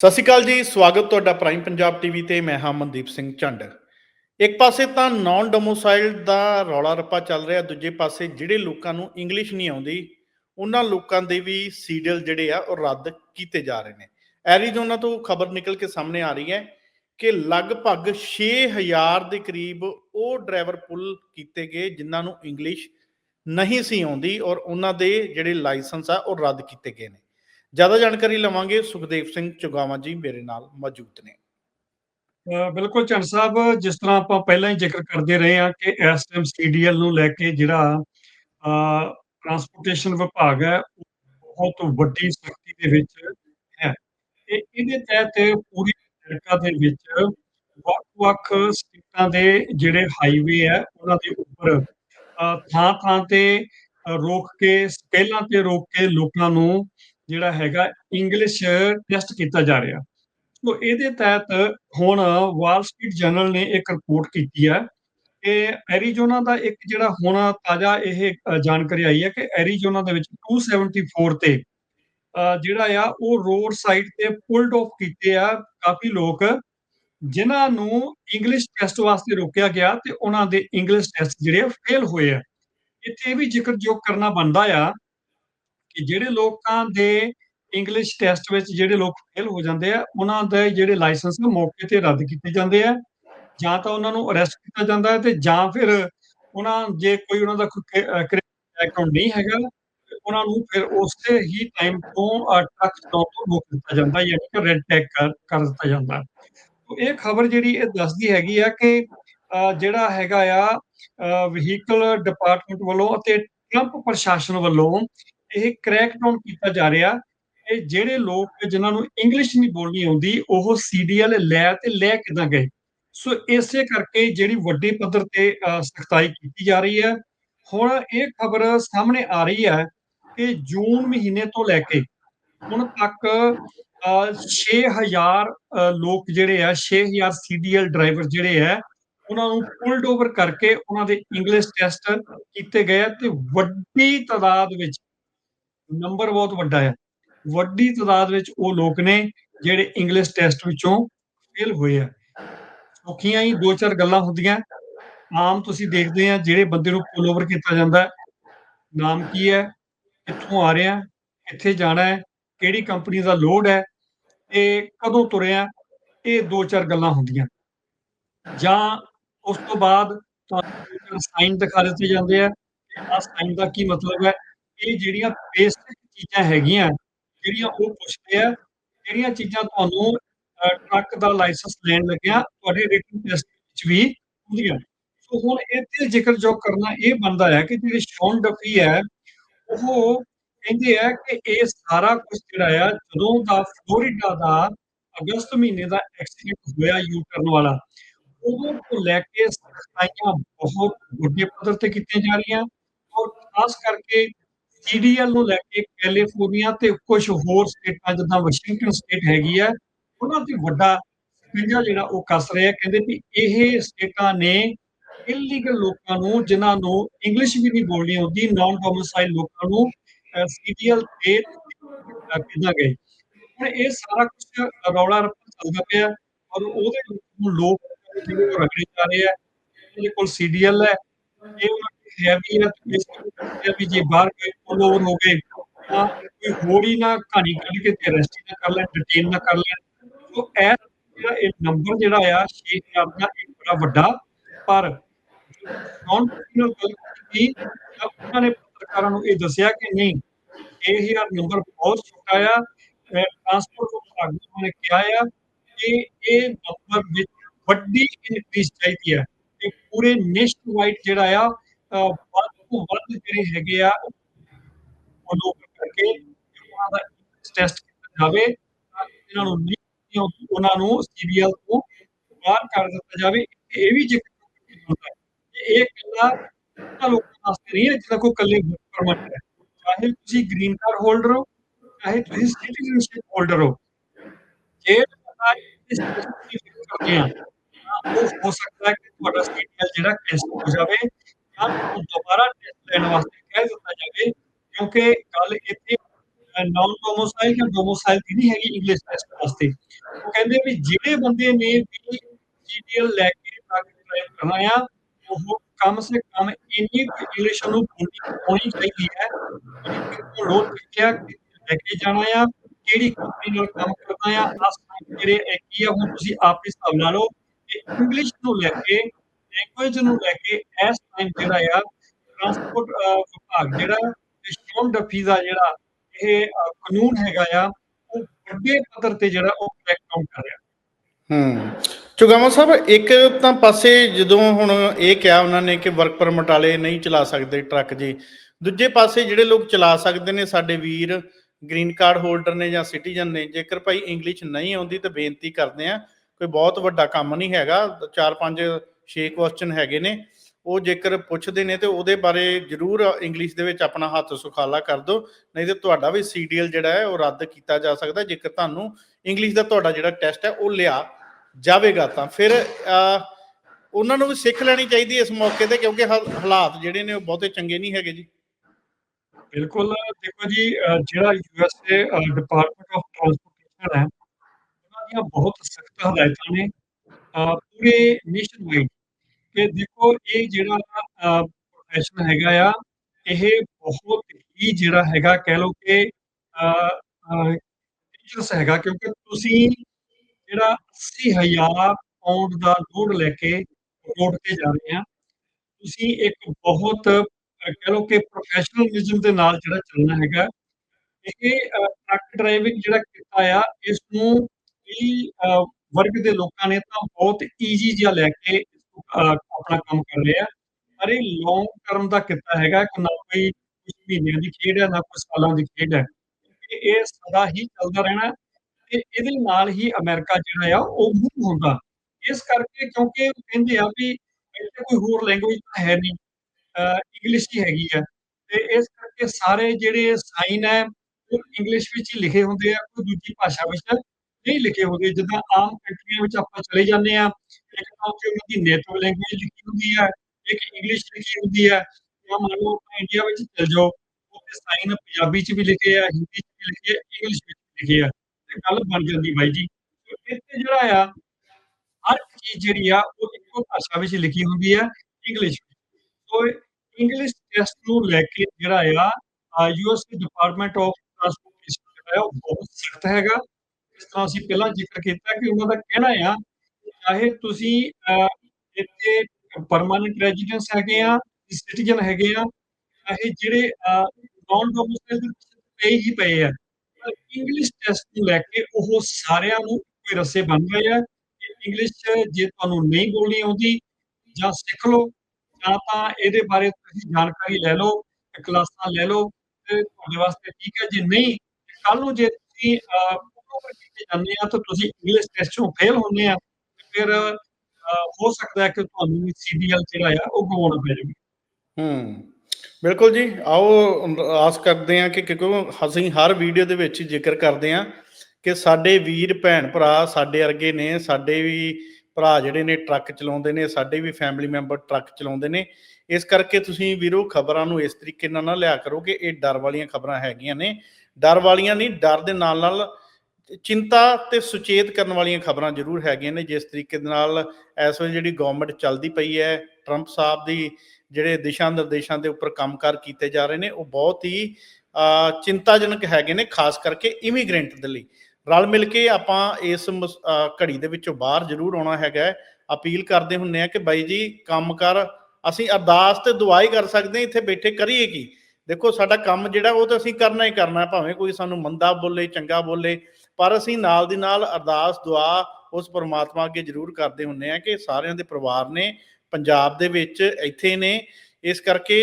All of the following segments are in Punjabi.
ਸਤਿ ਸ਼੍ਰੀ ਅਕਾਲ ਜੀ, ਸਵਾਗਤ ਤੁਹਾਡਾ ਪ੍ਰਾਈਮ ਪੰਜਾਬ ਟੀਵੀ ਤੇ, ਮੈਂ ਹਾਂ ਮਨਦੀਪ ਸਿੰਘ ਝੰਡ। ਇੱਕ ਪਾਸੇ ਤਾਂ ਨਾਨ ਡੋਮੋਸਾਈਲ ਦਾ ਰੌਲਾ ਰੱਪਾ ਚੱਲ ਰਿਹਾ, ਦੂਜੇ ਪਾਸੇ ਜਿਹੜੇ ਲੋਕਾਂ ਨੂੰ ਇੰਗਲਿਸ਼ ਨਹੀਂ ਆਉਂਦੀ, ਉਹਨਾਂ ਲੋਕਾਂ ਦੇ ਵੀ ਸੀਰੀਅਲ ਜਿਹੜੇ ਆ, ਉਹ ਰੱਦ ਕੀਤੇ ਜਾ ਰਹੇ ਨੇ। ਐਰੀਜ਼ੋਨਾ ਤੋਂ ਖਬਰ ਨਿਕਲ ਕੇ ਸਾਹਮਣੇ ਆ ਰਹੀ ਹੈ ਕਿ ਲਗਭਗ 6000 ਦੇ ਕਰੀਬ ਉਹ ਡਰਾਈਵਰ ਪੁੱਲ ਕੀਤੇ ਗਏ, ਜਿਨ੍ਹਾਂ ਨੂੰ ਇੰਗਲਿਸ਼ ਨਹੀਂ ਸੀ ਆਉਂਦੀ ਔਰ ਉਹਨਾਂ ਦੇ ਜਿਹੜੇ ਲਾਇਸੈਂਸ ਆ, ਉਹ ਰੱਦ ਕੀਤੇ ਗਏ ਨੇ। ਜ਼ਿਆਦਾ ਜਾਣਕਾਰੀ ਲਵਾਂਗੇ ਸੁਖਦੇਵ ਸਿੰਘ ਚੁਗਾਵਾ ਜੀ ਮੇਰੇ ਨਾਲ ਮੌਜੂਦ ਨੇ। ਬਿਲਕੁਲ ਚੰਦ ਸਾਹਿਬ, ਜਿਸ ਤਰ੍ਹਾਂ ਆਪਾਂ ਪਹਿਲਾਂ ਹੀ ਜ਼ਿਕਰ ਕਰਦੇ ਰਹੇ ਹਾਂ ਕਿ ਇਸ ਟਾਈਮ ਸੀਡੀਐਲ ਨੂੰ ਲੈ ਕੇ ਜਿਹੜਾ ਟਰਾਂਸਪੋਰਟੇਸ਼ਨ ਵਿਭਾਗ ਹੈ ਬਹੁਤ ਵੱਡੀ ਸਖਤੀ ਦੇ ਵਿੱਚ ਹੈ। ਤੇ ਇਹਦੇ ਤਹਿਤ ਪੂਰੀ ਅਮਰੀਕਾ ਦੇ ਵਿੱਚ ਵੱਖ-ਵੱਖ ਸਟੇਟਾਂ ਦੇ ਜਿਹੜੇ ਹਾਈਵੇ ਹੈ, ਉਹਨਾਂ ਦੇ ਉੱਪਰ ਥਾਂ ਥਾਂ ਤੇ ਰੋਕ ਕੇ ਪਹਿਲਾਂ ਤੇ ਰੋਕ ਕੇ ਲੋਕਾਂ ਨੂੰ ਜਿਹੜਾ ਹੈਗਾ ਇੰਗਲਿਸ਼ ਟੈਸਟ ਕੀਤਾ ਜਾ ਰਿਹਾ। ਸੋ ਇਹਦੇ ਤਹਿਤ ਹੁਣ ਵਾਲ ਸਟਰੀਟ ਜਰਨਲ ਨੇ ਇੱਕ ਰਿਪੋਰਟ ਕੀਤੀ ਹੈ ਕਿ ਐਰੀਜ਼ੋਨਾ ਦਾ ਇੱਕ ਜਿਹੜਾ ਹੁਣ ਤਾਜ਼ਾ ਇਹ ਜਾਣਕਾਰੀ ਆਈ ਹੈ ਕਿ ਐਰੀਜ਼ੋਨਾ ਦੇ ਵਿੱਚ 274 ਤੇ ਜਿਹੜਾ ਆ ਉਹ ਰੋਡ ਸਾਈਡ ਤੇ ਪੁਲਡ ਆਫ ਕੀਤੇ ਆ ਕਾਫੀ ਲੋਕ, ਜਿਨ੍ਹਾਂ ਨੂੰ ਇੰਗਲਿਸ਼ ਟੈਸਟ ਵਾਸਤੇ ਰੋਕਿਆ ਗਿਆ ਤੇ ਉਹਨਾਂ ਦੇ ਇੰਗਲਿਸ਼ ਟੈਸਟ ਜਿਹੜੇ ਫੇਲ ਹੋਏ ਆ। ਇੱਥੇ ਇਹ ਵੀ ਜ਼ਿਕਰਯੋਗ ਕਰਨਾ ਬਣਦਾ ਆ ਕਿ ਜਿਹੜੇ ਲੋਕਾਂ ਦੇ ਇੰਗਲਿਸ਼ ਟੈਸਟ ਵਿੱਚ ਜਿਹੜੇ ਲੋਕ ਫੇਲ ਹੋ ਜਾਂਦੇ ਆ, ਉਹਨਾਂ ਦੇ ਜਿਹੜੇ ਲਾਇਸੈਂਸ ਮੌਕੇ ਤੇ ਰੱਦ ਕੀਤੇ ਜਾਂਦੇ ਆ। ਜਾਂ ਤਾਂ ਉਹਨਾਂ ਨੂੰ ਅਰੈਸਟ ਕੀਤਾ ਜਾਂਦਾ ਹੈ ਤੇ ਜਾਂ ਫਿਰ ਉਹਨਾਂ ਜੇ ਕੋਈ ਉਹਨਾਂ ਦਾ ਬੈਕਗ੍ਰਾਉਂਡ ਨਹੀਂ ਹੈਗਾ, ਉਹਨਾਂ ਨੂੰ ਫਿਰ ਉਸੇ ਹੀ ਟਾਈਮ ਤੋਂ ਟਰੱਕ ਤੋਂ ਰੋਕ ਦਿੱਤਾ ਜਾਂਦਾ, ਯਾਨੀ ਕਿ ਰੈਡ ਟੈਗ ਕਰ ਦਿੱਤਾ ਜਾਂਦਾ। ਇਹ ਖਬਰ ਜਿਹੜੀ ਇਹ ਦੱਸਦੀ ਹੈਗੀ ਆ ਕਿ ਜਿਹੜਾ ਹੈਗਾ ਆ ਵਹੀਕਲ ਡਿਪਾਰਟਮੈਂਟ ਵੱਲੋਂ ਅਤੇ ਟਰੰਪ ਪ੍ਰਸ਼ਾਸਨ ਵੱਲੋਂ ਇਹ ਕ੍ਰੈਕਡਾਊਨ ਕੀਤਾ ਜਾ ਰਿਹਾ ਇਹ ਜਿਹੜੇ ਲੋਕ ਜਿਨ੍ਹਾਂ ਨੂੰ ਇੰਗਲਿਸ਼ ਨਹੀਂ ਬੋਲਣੀ ਆਉਂਦੀ ਉਹ ਸੀਡੀਐਲ ਲੈ ਤੇ ਲੈ ਕਿੱਦਾਂ ਗਏ? ਸੋ ਇਸੇ ਕਰਕੇ ਜਿਹੜੀ ਵੱਡੀ ਪੱਧਰ ਤੇ ਸਖਤਾਈ ਕੀਤੀ ਜਾ ਰਹੀ ਹੈ। ਹੁਣ ਇਹ ਖਬਰ ਸਾਹਮਣੇ ਆ ਰਹੀ ਹੈ ਕਿ ਜੂਨ ਮਹੀਨੇ ਤੋਂ ਲੈ ਕੇ ਹੁਣ ਤੱਕ ਅ, 6000 ਅ, ਲੋਕ ਜਿਹੜੇ ਆ 6000 ਸੀਡੀਐਲ ਡਰਾਈਵਰ ਜਿਹੜੇ ਆ ਉਹਨਾਂ ਨੂੰ ਪੁਲਡ ਓਵਰ ਕਰਕੇ ਉਹਨਾਂ ਦੇ ਇੰਗਲਿਸ਼ ਟੈਸਟ ਕੀਤੇ ਗਏ ਆ ਤੇ ਵੱਡੀ ਤਾਦਾਦ ਵਿੱਚ ਨੰਬਰ ਬਹੁਤ ਵੱਡਾ ਹੈ ਵੱਡੀ ਤਾਦਾਦ ਵਿੱਚ ਉਹ ਲੋਕ ਨੇ ਜਿਹੜੇ ਇੰਗਲਿਸ਼ ਟੈਸਟ ਵਿੱਚੋਂ ਫੇਲ ਹੋਏ ਆ। ਸੌਖੀਆਂ ਹੀ ਦੋ ਚਾਰ ਗੱਲਾਂ ਹੁੰਦੀਆਂ। ਆਮ ਤੁਸੀਂ ਦੇਖਦੇ ਆ, ਜਿਹੜੇ ਬੰਦੇ ਨੂੰ ਪੁੱਲ ਓਵਰ ਕੀਤਾ ਜਾਂਦਾ, ਨਾਮ ਕੀ ਹੈ, ਕਿੱਥੋਂ ਆ ਰਿਹਾ, ਕਿੱਥੇ ਜਾਣਾ ਹੈ, ਕਿਹੜੀ ਕੰਪਨੀ ਦਾ ਲੋਡ ਹੈ ਇਹ ਕਦੋਂ ਤੁਰਿਆ ਇਹ ਦੋ ਚਾਰ ਗੱਲਾਂ ਹੁੰਦੀਆਂ। ਜਾਂ ਉਸ ਤੋਂ ਬਾਅਦ ਤੁਹਾਨੂੰ ਸਾਈਨ ਦਿਖਾ ਦਿੱਤੇ ਜਾਂਦੇ ਆ ਆ ਸਾਈਨ ਦਾ ਕੀ ਮਤਲਬ ਹੈ ਇਹ ਜਿਹੜੀਆਂ ਬੇਸਿਕ ਚੀਜ਼ਾਂ ਹੈਗੀਆਂ, ਜਿਹੜੀਆਂ ਉਹ ਪੁੱਛਦੇ ਆ, ਜਿਹੜੀਆਂ ਚੀਜ਼ਾਂ ਤੁਹਾਨੂੰ ਟਰੱਕ ਦਾ ਲਾਇਸੈਂਸ ਲੈਣ ਲੱਗਿਆ, ਤੁਹਾਡੇ ਰਿਟਨ ਟੈਸਟ ਵਿੱਚ ਵੀ ਹੁੰਦੀਆਂ ਸੋ ਹੁਣ ਇੱਥੇ ਜ਼ਿਕਰ ਜੋ ਕਰਨਾ, ਇਹ ਬਣਦਾ ਹੈ ਕਿ ਜਿਹੜੀ ਸ਼ੌਨ ਡਫੀ ਹੈ, ਉਹ ਕਹਿੰਦੇ ਆ ਕਿ ਇਹ ਸਾਰਾ ਕੁਝ ਜਿਹੜਾ ਆ, ਜਦੋਂ ਦਾ ਫਲੋਰੀਡਾ ਦਾ ਅਗਸਤ ਮਹੀਨੇ ਦਾ ਐਕਸੀਡੈਂਟ ਹੋਇਆ ਯੂ ਟਰਨ ਵਾਲਾ, ਉਦੋਂ ਤੋਂ ਲੈ ਕੇ ਸਖਤਾਈਆਂ ਬਹੁਤ ਵੱਡੇ ਪੱਧਰ ਤੇ ਕੀਤੀਆਂ ਜਾ ਰਹੀਆਂ ਔਰ ਖਾਸ ਕਰਕੇ ਸੀਡੀਐਲ ਨੂੰ ਲੈ ਕੇ ਕੈਲੀਫੋਰਨੀਆ ਤੇ ਕੁਝ ਹੋਰ ਸਟੇਟਾਂ ਜਿੱਦਾਂ ਵਾਸ਼ਿੰਗਟਨ ਸਟੇਟ ਹੈਗੀ ਹੈ ਉਹਨਾਂ ਤੇ ਵੱਡਾ ਸਟਿੰਜਾ ਜਿਹੜਾ ਉਹ ਕੱਸ ਰਿਹਾ ਕਹਿੰਦੇ ਵੀ ਇਹ ਸਟੇਟਾਂ ਨੇ ਇਲੀਗਲ ਲੋਕਾਂ ਨੂੰ ਜਿਨ੍ਹਾਂ ਨੂੰ ਇੰਗਲਿਸ਼ ਵੀ ਨਹੀਂ ਬੋਲਣੀ ਆਉਂਦੀ ਨਾਨ ਡੋਮਿਸਾਈਲ ਲੋਕਾਂ ਨੂੰ ਸੀਡੀਐਲ ਤੇ ਅਹ, ਗਏ ਹੁਣ ਇਹ ਸਾਰਾ ਕੁਝ ਰੌਲਾ ਰੱਪਾ ਚੱਲਦਾ ਪਿਆ ਔਰ ਉਹਦੇ ਨੂੰ ਲੋਕ ਜਿਹੜੇ ਰਗੜੇ ਜਾ ਰਹੇ ਆ? ਇਹਦੇ ਕੋਲ ਸੀਡੀਐਲ ਹੈ ਇਹ ਉਹਨਾਂ ਦੀ ਇਸ ਵੀ ਜੇ ਬਾਹਰ ਕੋਈ ਪੁੱਲ ਓਵਰ ਹੋ ਗਏ। ਤਾਂ ਕੋਈ ਹੋਰ ਹੀ ਨਾ ਕਹਾਣੀ ਕੱਢ ਕੇ ਤੇ ਅਰੈਸਟ ਨਾ ਕਰ ਲੈਣ ਡਿਟੇਨ ਨਾ ਕਰ ਲੈਣ। ਸੋ ਇਹ ਇਹ ਨੰਬਰ ਜਿਹੜਾ ਆ 6000 ਦਾ ਇੱਕ ਬੜਾ ਵੱਡਾ, ਪਰ ਨੌਨ ਪ੍ਰੋਫੈਸ਼ਨਲ ਗੱਲ ਉਹਨਾਂ ਨੇ ਪੱਤਰਕਾਰਾਂ ਨੂੰ ਇਹ ਦੱਸਿਆ ਕਿ ਨਹੀਂ, ਇਹ ਹਜ਼ਾਰ ਨੰਬਰ ਬਹੁਤ ਛੋਟਾ ਆ ਟਰਾਂਸਪੋਰਟ ਵਿਭਾਗ ਨੇ ਉਹਨਾਂ ਨੇ ਕਿਹਾ ਆ ਕਿ ਇਹ ਨੰਬਰ ਵਿੱਚ ਵੱਡੀ ਇਨਕਰੀਜ਼ ਚਾਹੀਦੀ ਹੈ। ਤੇ ਪੂਰੇ ਨੈਸ਼ਨਲ ਵਾਈਡ ਜਿਹੜਾ ਆ ਵੱਧ ਤੋਂ ਵੱਧ ਜਿਹੜੇ ਹੈਗੇ ਆ ਉਹ ਲੋਕ ਕਰਕੇ ਉਹਨਾਂ ਦਾ ਟੈਸਟ ਕੀਤਾ ਜਾਵੇ ਤਾਂ ਕਿ ਇਹਨਾਂ ਨੂੰ ਨਹੀਂ ਆਉਂਦੀ, ਉਹਨਾਂ ਨੂੰ ਸੀਬੀਐਲ ਤੋਂ ਬਾਹਰ ਕਰ ਦਿੱਤਾ ਜਾਵੇ। ਇਹ ਵੀ ਜ਼ਿਕਰ ਹੁੰਦਾ ਹੈ ਕਿ ਇਹ ਇਕੱਲਾ ਉਹਨਾਂ ਲੋਕਾਂ ਵਾਸਤੇ ਨਹੀਂ ਹੈ ਜਿਹਦਾ ਕੋਈ ਇਕੱਲੇ ਪਰਮਿਟ ਹੈ। ਚਾਹੇ ਤੁਸੀਂ ਗ੍ਰੀਨ ਕਾਰਡ ਹੋਲਡਰ ਹੋ ਚਾਹੇ ਤੁਸੀਂ ਸਿਟੀਜ਼ਨਸ਼ਿਪ ਹੋਲਡਰ ਹੋ ਜੇ ਪਤਾ ਇਸ ਚੀਜ਼ ਕਰਦੇ ਆ ਤਾਂ ਉਹ ਹੋ ਸਕਦਾ ਹੈ ਕਿ ਤੁਹਾਡਾ ਸੀਟੀਐਲ ਜਿਹੜਾ ਕੈਂਸਲ ਹੋ ਜਾਵੇ। ਜਾਂ ਤੁਹਾਨੂੰ ਦੁਬਾਰਾ ਟੈਸਟ ਲੈਣ ਵਾਸਤੇ ਕਹਿ ਦਿੱਤਾ ਜਾਵੇ ਕਿਉਂਕਿ ਗੱਲ ਇੱਥੇ ਨਾਨ ਡੋਮੋਸਾਈਲ ਜਾਂ ਡੋਮੋਸਾਈਲ ਦੀ ਨਹੀਂ ਹੈਗੀ ਇੰਗਲਿਸ਼ ਟੈਸਟ ਵਾਸਤੇ ਉਹ ਕਹਿੰਦੇ ਵੀ ਜਿਹੜੇ ਬੰਦੇ ਨੇ ਵੀ ਜੀਡੀਐਲ ਲੈ ਕੇ ਟਰੱਕ ਡਰਾਈਵ ਕਰਨਾ ਆ ਉਹ ਕਮ ਸੇ ਕਮ ਇੰਨੀ ਕੁ ਇੰਗਲਿਸ਼ ਨੂੰ ਬੋਲਣੀ ਆਉਣੀ ਚਾਹੀਦੀ ਹੈ ਕਿ ਕਿਹਨੂੰ ਲੋਡ ਕਿੱਥੇ ਲੈ ਕੇ ਜਾਣਾ ਆ, ਕਿਹੜੀ ਕੰਪਨੀ ਨਾਲ ਕੰਮ ਕਰਨਾ ਆ, ਆਹ ਸਾਰੇ ਜਿਹੜੇ ਇਹ ਕੀ ਆ, ਹੁਣ ਤੁਸੀਂ ਆਪ ਹੀ ਹਿਸਾਬ ਲਾ ਲਓ ਕਿ ਇੰਗਲਿਸ਼ ਨੂੰ ਲੈ ਕੇ ਲੈਂਗੁਏਜ ਨੂੰ ਲੈ ਕੇ ਇਸ ਟਾਈਮ ਜਿਹੜਾ ਆ ਟਰਾਂਸਪੋਰਟ ਵਿਭਾਗ ਜਿਹੜਾ, ਤੇ ਸ਼ੋਨ ਡੱਫੀ ਜਿਹੜਾ ਇਹ ਕਾਨੂੰਨ ਹੈਗਾ ਆ, ਉਹ ਵੱਡੇ ਪੱਧਰ ਤੇ ਜਿਹੜਾ ਉਹ ਕ੍ਰੈਕ ਡਾਊਨ ਕਰ ਰਿਹਾ। ਹੂੰ। ਚੁਗਾਵਾ ਸਾਹਿਬ, ਇੱਕ ਤਾਂ ਪਾਸੇ ਜਦੋਂ ਹੁਣ ਇਹ ਕਿਹਾ ਉਹਨਾਂ ਨੇ ਕਿ ਵਰਕ ਪਰਮਿਟ ਵਾਲੇ ਨਹੀਂ ਚਲਾ ਸਕਦੇ ਟਰੱਕ ਜੀ, ਦੂਜੇ ਪਾਸੇ ਜਿਹੜੇ ਲੋਕ ਚਲਾ ਸਕਦੇ ਨੇ ਸਾਡੇ ਵੀਰ ਗ੍ਰੀਨ ਕਾਰਡ ਹੋਲਡਰ ਨੇ ਜਾਂ ਸਿਟੀਜ਼ਨ ਨੇ, ਜੇਕਰ ਭਾਈ ਇੰਗਲਿਸ਼ ਨਹੀਂ ਆਉਂਦੀ ਤਾਂ ਬੇਨਤੀ ਕਰਦੇ ਆ, ਕੋਈ ਬਹੁਤ ਵੱਡਾ ਕੰਮ ਨਹੀਂ ਹੈਗਾ ਚਾਰ ਪੰਜ ਛੇ ਕੁਐਸਚਨ ਹੈਗੇ ਨੇ। ਉਹ ਜੇਕਰ ਪੁੱਛਦੇ ਨੇ ਤੇ ਉਹਦੇ ਬਾਰੇ ਜਰੂਰ ਇੰਗਲਿਸ਼ ਦੇ ਵਿੱਚ ਆਪਣਾ ਹੱਥ ਸੁਖਾਲਾ ਕਰ ਦਿਓ। ਨਹੀਂ ਤੇ ਤੁਹਾਡਾ ਵੀ ਸੀਡੀਐਲ ਜਿਹੜਾ ਹੈ ਉਹ ਰੱਦ ਕੀਤਾ ਜਾ ਸਕਦਾ। ਜੇਕਰ ਤੁਹਾਨੂੰ ਇੰਗਲਿਸ਼ ਦਾ ਤੁਹਾਡਾ ਜਿਹੜਾ ਟੈਸਟ ਹੈ ਉਹ ਲਿਆ ਜਾਵੇਗਾ ਤਾਂ। ਫਿਰ ਉਹਨਾਂ ਨੂੰ ਵੀ ਸਿੱਖ ਲੈਣੀ ਚਾਹੀਦੀ ਹੈ ਇਸ ਮੌਕੇ ਤੇ ਕਿਉਂਕਿ ਹਾਲਾਤ ਜਿਹੜੇ ਨੇ ਉਹ ਬਹੁਤੇ ਚੰਗੇ ਨਹੀਂ ਹੈਗੇ ਜੀ। ਬਿਲਕੁਲ ਦੇਖੋ ਜੀ ਅਹ, ਜਿਹੜਾ ਯੂਐਸਏ ਡਿਪਾਰਟਮੈਂਟ ਆਫ ਟਰਾਂਸਪੋਰਟੇਸ਼ਨ ਹੈ ਉਹਨਾਂ ਦੀਆਂ ਬਹੁਤ ਸਖਤ ਹਦਾਇਤਾਂ ਨੇ। ਪੂਰੇ ਨੇਸ਼ਨ ਵਾਈਡ ਕਿ ਦੇਖੋ, ਇਹ ਜਿਹੜਾ ਪ੍ਰੋਫੈਸ਼ਨ ਹੈਗਾ ਆ, ਇਹ ਬਹੁਤ ਹੀ ਜਿਹੜਾ ਹੈਗਾ, ਕਹਿ ਲਓ ਕਿ ਡੇਂਜਰਸ ਹੈਗਾ, ਕਿਉਂਕਿ ਤੁਸੀਂ ਜਿਹੜਾ 80000 ਪਾਉਂਡ ਦਾ ਲੋਡ ਲੈ ਕੇ ਰੋਡ ਤੇ ਜਾ ਰਹੇ ਆ, ਤੁਸੀਂ ਇੱਕ ਬਹੁਤ ਕਹਿ ਲਓ ਕਿ ਪ੍ਰੋਫੈਸ਼ਨਲਿਜ਼ਮ ਦੇ ਨਾਲ ਜਿਹੜਾ ਚੱਲਣਾ ਹੈਗਾ, ਇਹ ਟਰੱਕ ਡਰਾਈਵਿੰਗ ਜਿਹੜਾ ਕੀਤਾ ਆ, ਇਸ ਨੂੰ ਇਹ ਵਰਗ ਦੇ ਲੋਕਾਂ ਨੇ ਤਾਂ ਬਹੁਤ ਈਜ਼ੀ ਜਿਹਾ ਲੈ ਕੇ ਆਪਣਾ ਕੰਮ ਕਰ ਰਹੇ ਆ। ਪਰ ਇਹ ਲੌਂਗ ਟਰਮ ਦਾ ਕਿੱਤਾ ਹੈਗਾ ਕਿ ਨਾ ਕੋਈ ਕੁਝ ਮਹੀਨਿਆਂ ਦੀ ਖੇਡ ਹੈ, ਨਾ ਕੋਈ ਸਾਲਾਂ ਦੀ ਖੇਡ ਹੈ। ਇਹ ਸਦਾ ਹੀ ਚੱਲਦਾ ਰਹਿਣਾ ਤੇ ਇਹਦੇ ਨਾਲ ਹੀ ਅਮਰੀਕਾ ਜਿਹੜਾ ਆ, ਉਹ ਮੂਵ ਹੁੰਦਾ। ਇਸ ਕਰਕੇ ਕਿਉਂਕਿ ਕਹਿੰਦੇ ਆ ਵੀ ਇੱਥੇ ਕੋਈ ਹੋਰ ਲੈਂਗੁਏਜ ਤਾਂ ਹੈ ਨਹੀਂ। ਇੰਗਲਿਸ਼ ਹੀ ਹੈਗੀ ਆ। ਤੇ ਇਸ ਕਰਕੇ ਸਾਰੇ ਜਿਹੜੇ ਸਾਈਨ ਹੈ, ਉਹ ਇੰਗਲਿਸ਼ ਵਿੱਚ ਹੀ ਲਿਖੇ ਹੁੰਦੇ ਆ, ਕੋਈ ਦੂਜੀ ਭਾਸ਼ਾ ਵਿੱਚ। ਨਹੀਂ ਲਿਖੇ ਹੁੰਦੇ। ਜਿੱਦਾਂ ਆਮ ਕੰਟਰੀਆਂ ਵਿੱਚ ਆਪਾਂ ਚਲੇ ਜਾਂਦੇ ਆ ਇੱਕ ਤਾਂ ਉੱਥੇ ਉਹਨਾਂ ਦੀ ਨੇਟਿਵ ਲੈਂਗੁਏਜ ਲਿਖੀ ਹੁੰਦੀ ਹੈ, ਇੱਕ ਇੰਗਲਿਸ਼ ਲਿਖੀ ਹੁੰਦੀ ਹੈ। ਜਾਂ ਮੰਨ ਲਓ ਆਪਾਂ ਇੰਡੀਆ ਵਿੱਚ ਚਲ ਜਾਓ, ਉੱਥੇ ਸਾਈਨ ਪੰਜਾਬੀ 'ਚ ਵੀ ਲਿਖੇ ਆ, ਹਿੰਦੀ 'ਚ ਵੀ ਲਿਖੇ ਆ ਇੰਗਲਿਸ਼ ਵਿੱਚ ਵੀ ਲਿਖੇ ਆ। ਤੇ ਗੱਲ ਬਣ ਜਾਂਦੀ ਬਾਈ ਜੀ। ਤੇ ਇੱਥੇ ਜਿਹੜਾ ਆ, ਹਰ ਚੀਜ਼ ਜਿਹੜੀ ਆ, ਉਹ ਇੱਕੋ ਭਾਸ਼ਾ ਵਿੱਚ ਲਿਖੀ ਹੁੰਦੀ ਹੈ ਇੰਗਲਿਸ਼ ਵਿੱਚ। ਸੋ ਇੰਗਲਿਸ਼ ਟੈਸਟ ਨੂੰ ਲੈ ਕੇ ਜਿਹੜਾ ਆ ਯੂਐਸ ਡਿਪਾਰਟਮੈਂਟ ਆਫ ਟਰਾਂਸਪੋਰਟੇਸ਼ਨ ਜਿਹੜਾ ਆ, ਉਹ ਬਹੁਤ ਸਖਤ ਹੈਗਾ। ਜਿਸ ਤਰ੍ਹਾਂ ਅਸੀਂ ਪਹਿਲਾਂ ਜ਼ਿਕਰ ਕੀਤਾ ਕਿ ਉਹਨਾਂ ਦਾ ਕਹਿਣਾ ਆ, ਚਾਹੇ ਤੁਸੀਂ ਇੱਥੇ ਪਰਮਾਨੈਂਟ ਰੈਜ਼ੀਡੈਂਸ ਹੈਗੇ ਆ ਸਿਟੀਜ਼ਨ ਹੈਗੇ ਆ, ਚਾਹੇ ਜਿਹੜੇ ਨਾਨ ਡੋਮਿਸਾਈਲ ਪਏ ਹੀ ਪਏ ਆ ਇੰਗਲਿਸ਼ ਟੈਸਟ ਨੂੰ ਲੈ ਕੇ ਉਹ ਸਾਰਿਆਂ ਨੂੰ ਕੋਈ ਰਸੇ ਬਣ ਗਏ ਆ ਇੰਗਲਿਸ਼ ਜੇ ਤੁਹਾਨੂੰ ਨਹੀਂ ਬੋਲਣੀ ਆਉਂਦੀ, ਜਾਂ ਸਿੱਖ ਲਓ, ਜਾਂ ਤਾਂ ਇਹਦੇ ਬਾਰੇ ਤੁਸੀਂ ਜਾਣਕਾਰੀ ਲੈ ਲਓ ਕਲਾਸਾਂ ਲੈ ਲਓ ਤੁਹਾਡੇ ਵਾਸਤੇ ਠੀਕ ਹੈ ਜੇ ਨਹੀਂ ਕੱਲ ਨੂੰ ਜੇ ਤੁਸੀਂ ਉੱਪਰ ਜਾਂਦੇ ਆ ਤਾਂ ਤੁਸੀਂ ਇੰਗਲਿਸ਼ ਟੈਸਟ ਚੋਂ ਫੇਲ ਹੁੰਦੇ ਆ, ਫਿਰ ਹੋ ਸਕਦਾ ਹੈ ਕਿ ਤੁਹਾਨੂੰ ਵੀ ਸੀਬੀਐਲ ਜਿਹੜਾ ਆ ਉਹ ਗਵਾਉਣਾ ਪੈ ਜਾਵੇ। ਹੂੰ, ਬਿਲਕੁਲ ਜੀ, ਆਓ ਆਸ ਕਰਦੇ ਹਾਂ ਕਿ ਕਿਉਂਕਿ ਅਸੀਂ ਹਰ ਵੀਡੀਓ ਦੇ ਵਿੱਚ ਜ਼ਿਕਰ ਕਰਦੇ ਹਾਂ ਕਿ ਸਾਡੇ ਵੀਰ, ਭੈਣ, ਭਰਾ ਸਾਡੇ ਵਰਗੇ ਨੇ, ਸਾਡੇ ਵੀ ਭਰਾ ਜਿਹੜੇ ਨੇ ਟਰੱਕ ਚਲਾਉਂਦੇ ਨੇ, ਸਾਡੇ ਵੀ ਫੈਮਿਲੀ ਮੈਂਬਰ ਟਰੱਕ ਚਲਾਉਂਦੇ ਨੇ। ਇਸ ਕਰਕੇ ਤੁਸੀਂ ਵੀਰੋ ਖਬਰਾਂ ਨੂੰ ਇਸ ਤਰੀਕੇ ਨਾਲ ਨਾ ਲਿਆ ਕਰੋ ਕਿ ਇਹ ਡਰ ਵਾਲੀਆਂ ਖਬਰਾਂ ਹੈਗੀਆਂ ਨੇ। ਡਰ ਵਾਲੀਆਂ ਨਹੀਂ, ਡਰ ਦੇ ਨਾਲ ਨਾਲ ਚਿੰਤਾ ਤੇ ਸੁਚੇਤ ਕਰਨ ਵਾਲੀਆਂ ਖਬਰਾਂ ਜ਼ਰੂਰ ਹੈਗੀਆਂ ਨੇ, ਜਿਸ ਤਰੀਕੇ ਦੇ ਨਾਲ ਇਸ ਵੇਲੇ ਜਿਹੜੀ ਗਵਰਨਮੈਂਟ ਚੱਲਦੀ ਪਈ ਹੈ ਟਰੰਪ ਸਾਹਿਬ ਦੀ ਜਿਹੜੇ ਦਿਸ਼ਾ ਨਿਰਦੇਸ਼ਾਂ ਦੇ ਉੱਪਰ ਕੰਮਕਾਰ ਕੀਤੇ ਜਾ ਰਹੇ ਨੇ, ਉਹ ਬਹੁਤ ਹੀ ਚਿੰਤਾਜਨਕ ਹੈਗੇ ਨੇ, ਖਾਸ ਕਰਕੇ ਇਮੀਗ੍ਰੈਂਟ ਦੇ ਲਈ। ਰਲ ਮਿਲ ਕੇ ਆਪਾਂ ਇਸ ਮਸ- ਘੜੀ ਦੇ ਵਿੱਚੋਂ ਬਾਹਰ ਜ਼ਰੂਰ ਆਉਣਾ ਹੈਗਾ ਅਪੀਲ ਕਰਦੇ ਹੁੰਨੇ ਆ ਕਿ ਬਾਈ ਜੀ, ਕੰਮ ਕਰ, ਅਸੀਂ ਅਰਦਾਸ ਤੇ ਦੁਆ ਹੀ ਕਰ ਸਕਦੇ ਇੱਥੇ ਬੈਠੇ ਕਰੀਏ ਕੀ? ਦੇਖੋ, ਸਾਡਾ ਕੰਮ ਜਿਹੜਾ ਉਹ ਤਾਂ ਅਸੀਂ ਕਰਨਾ ਹੀ ਕਰਨਾ ਭਾਵੇਂ ਕੋਈ ਸਾਨੂੰ ਮੰਦਾ ਬੋਲੇ, ਚੰਗਾ ਬੋਲੇ ਪਰ ਅਸੀਂ ਨਾਲ ਦੀ ਨਾਲ ਅਰਦਾਸ, ਦੁਆ ਉਸ ਪਰਮਾਤਮਾ ਅੱਗੇ ਜ਼ਰੂਰ ਕਰਦੇ ਹੁੰਨੇ ਆ ਕਿ ਸਾਰਿਆਂ ਦੇ ਪਰਿਵਾਰ ਨੇ ਪੰਜਾਬ ਦੇ ਵਿੱਚ ਇੱਥੇ ਨੇ। ਇਸ ਕਰਕੇ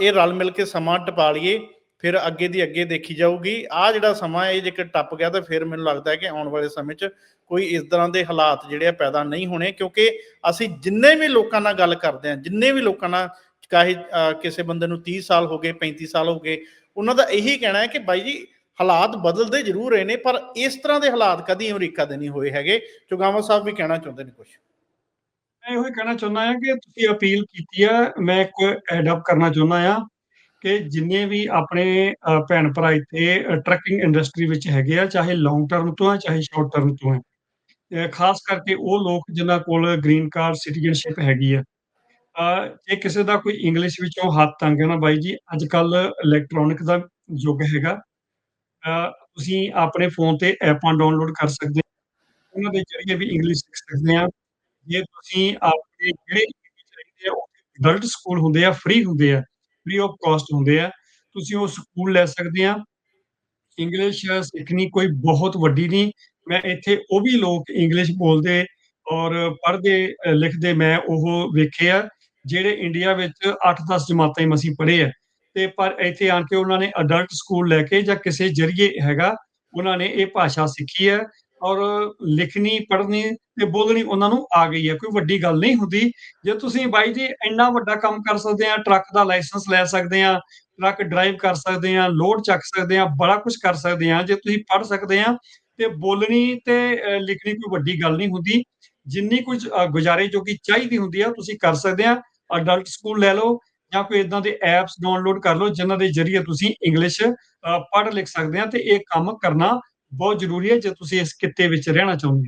ਇਹ ਰਲ ਮਿਲ ਕੇ ਸਮਾਂ ਟਪਾ ਲਈਏ, ਫਿਰ ਅੱਗੇ ਦੀ ਅੱਗੇ ਦੇਖੀ ਜਾਊਗੀ। ਆ ਜਿਹੜਾ ਸਮਾਂ ਇਹ ਜੇਕਰ ਟੱਪ ਗਿਆ ਤਾਂ ਫਿਰ ਮੈਨੂੰ ਲੱਗਦਾ ਹੈ ਕਿ ਆਉਣ ਵਾਲੇ ਸਮੇਂ 'ਚ ਕੋਈ ਇਸ ਤਰ੍ਹਾਂ ਦੇ ਹਾਲਾਤ ਜਿਹੜੇ ਆ ਪੈਦਾ ਨਹੀਂ ਹੋਣੇ, ਕਿਉਂਕਿ ਅਸੀਂ ਜਿੰਨੇ ਵੀ ਲੋਕਾਂ ਨਾਲ ਗੱਲ ਕਰਦੇ ਹਾਂ ਜਿੰਨੇ ਵੀ ਲੋਕਾਂ ਨਾਲ ਚਾਹੇ ਕਿਸੇ ਬੰਦੇ ਨੂੰ 30 ਸਾਲ ਹੋ ਗਏ 35 ਸਾਲ ਹੋ ਗਏ, ਉਹਨਾਂ ਦਾ ਇਹੀ ਕਹਿਣਾ ਹੈ ਕਿ ਬਾਈ ਜੀ ਹਾਲਾਤ ਬਦਲਦੇ ਜ਼ਰੂਰ ਰਹੇ ਨੇ ਪਰ ਇਸ ਤਰ੍ਹਾਂ ਦੇ ਹਾਲਾਤ ਕਦੀ ਅਮਰੀਕਾ ਦੇ ਨਹੀਂ ਹੋਏ ਹੈਗੇ ਚੁਗਾਵਾ ਸਾਹਿਬ ਵੀ ਕਹਿਣਾ ਚਾਹੁੰਦੇ ਨੇ ਕੁਝ ਮੈਂ ਇਹੋ ਹੀ ਕਹਿਣਾ ਚਾਹੁੰਦਾ ਹਾਂ ਕਿ ਤੁਸੀਂ ਅਪੀਲ ਕੀਤੀ ਆ ਮੈਂ ਇੱਕ ਐਡ ਅਪ ਕਰਨਾ ਚਾਹੁੰਦਾ ਆ ਕਿ ਜਿੰਨੇ ਵੀ ਆਪਣੇ ਭੈਣ-ਭਰਾ ਇੱਥੇ ਅ, ਟਰੱਕਿੰਗ ਇੰਡਸਟਰੀ ਵਿੱਚ ਹੈਗੇ ਆ, ਚਾਹੇ ਲੌਂਗ ਟਰਮ ਤੋਂ ਆ, ਚਾਹੇ ਸ਼ਾਰਟ ਟਰਮ ਤੋਂ ਹੈ। ਖਾਸ ਕਰਕੇ ਉਹ ਲੋਕ ਜਿਨ੍ਹਾਂ ਕੋਲ ਗ੍ਰੀਨ ਕਾਰਡ, ਸਿਟੀਜ਼ਨਸ਼ਿਪ ਹੈਗੀ ਆ। ਜੇ ਕਿਸੇ ਦਾ ਕੋਈ ਇੰਗਲਿਸ਼ ਵਿੱਚੋਂ ਹੱਥ ਤੰਗ ਹੈ ਨਾ ਬਾਈ ਜੀ, ਅੱਜ-ਕੱਲ੍ਹ ਇਲੈਕਟ੍ਰੋਨਿਕ ਦਾ ਯੁੱਗ ਹੈਗਾ। ਤੁਸੀਂ ਆਪਣੇ ਫ਼ੋਨ ਤੇ ਐਪਾਂ ਡਾਊਨਲੋਡ ਕਰ ਸਕਦੇ ਉਹਨਾਂ ਦੇ ਜ਼ਰੀਏ ਵੀ ਇੰਗਲਿਸ਼ ਸਿੱਖ ਸਕਦੇ ਆ। ਜੇ ਤੁਸੀਂ ਆਪਣੇ ਜਿਹੜੇ ਏਰੀਏ ਆ, ਉੱਥੇ ਅਡਲਟ ਸਕੂਲ ਹੁੰਦੇ ਆ, ਫ੍ਰੀ ਹੁੰਦੇ ਆ, ਫ੍ਰੀ ਆਫ ਕਾਸਟ ਹੁੰਦੇ ਆ। ਤੁਸੀਂ ਉਹ ਸਕੂਲ ਲੈ ਸਕਦੇ ਆ। ਇੰਗਲਿਸ਼ ਸਿੱਖਣੀ ਕੋਈ ਬਹੁਤ ਵੱਡੀ ਨਹੀਂ। ਮੈਂ ਇੱਥੇ ਉਹ ਵੀ ਲੋਕ ਇੰਗਲਿਸ਼ ਬੋਲਦੇ ਔਰ ਪੜ੍ਹਦੇ ਲਿਖਦੇ ਮੈਂ ਉਹ ਵੇਖੇ ਆ, ਜਿਹੜੇ ਇੰਡੀਆ ਵਿੱਚ 8-10 ਜਮਾਤਾਂ ਹੀ ਮਸੀਂ ਪੜ੍ਹੇ ਆ ਤੇ ਪਰ ਇੱਥੇ ਆਣ ਕੇ ਉਹਨਾਂ ਨੇ ਅਡਲਟ ਸਕੂਲ ਲੈ ਕੇ ਜਾਂ ਕਿਸੇ ਜ਼ਰੀਏ ਹੈਗਾ, ਉਹਨਾਂ ਨੇ ਇਹ ਭਾਸ਼ਾ ਸਿੱਖੀ ਹੈ ਔਰ ਲਿਖਣੀ, ਪੜ੍ਹਨੀ ਤੇ ਬੋਲਣੀ ਉਹਨਾਂ ਨੂੰ ਆ ਗਈ ਹੈ। ਕੋਈ ਵੱਡੀ ਗੱਲ ਨਹੀਂ ਹੁੰਦੀ। ਜੇ ਤੁਸੀਂ ਬਾਈ ਜੀ ਇੰਨਾ ਵੱਡਾ ਕੰਮ ਕਰ ਸਕਦੇ ਆ, ਟਰੱਕ ਦਾ ਲਾਇਸੈਂਸ ਲੈ ਸਕਦੇ ਆ, ਟਰੱਕ ਡਰਾਈਵ ਕਰ ਸਕਦੇ ਆ, ਲੋਡ ਚੱਕ ਸਕਦੇ ਆ, ਬੜਾ ਕੁਛ ਕਰ ਸਕਦੇ ਆ। ਜੇ ਤੁਸੀਂ ਪੜ੍ਹ ਸਕਦੇ ਆ ਤੇ ਬੋਲਣੀ ਤੇ ਲਿਖਣੀ ਕੋਈ ਵੱਡੀ ਗੱਲ ਨਹੀਂ ਹੁੰਦੀ। ਜਿੰਨੀ ਕੁਝ ਗੁਜ਼ਾਰੇ ਜੋ ਕਿ ਚਾਹੀਦੀ ਹੁੰਦੀ ਆ, ਤੁਸੀਂ ਕਰ ਸਕਦੇ ਆ। ਅਡਲਟ ਸਕੂਲ ਲੈ ਲਓ ਜਾਂ ਕੋਈ ਏਦਾਂ ਦੇ ਐਪਸ ਡਾਊਨਲੋਡ ਕਰ ਲਓ, ਜਿਨ੍ਹਾਂ ਦੇ ਜ਼ਰੀਏ ਤੁਸੀਂ ਇੰਗਲਿਸ਼ ਅ, ਪੜ੍ਹ ਲਿਖ ਸਕਦੇ ਆ ਤੇ ਇਹ ਕੰਮ ਕਰਨਾ ਬਹੁਤ ਜ਼ਰੂਰੀ ਹੈ, ਜੇ ਤੁਸੀਂ ਇਸ ਕਿੱਤੇ ਵਿੱਚ ਰਹਿਣਾ ਚਾਹੁੰਦੇ ਹੋ।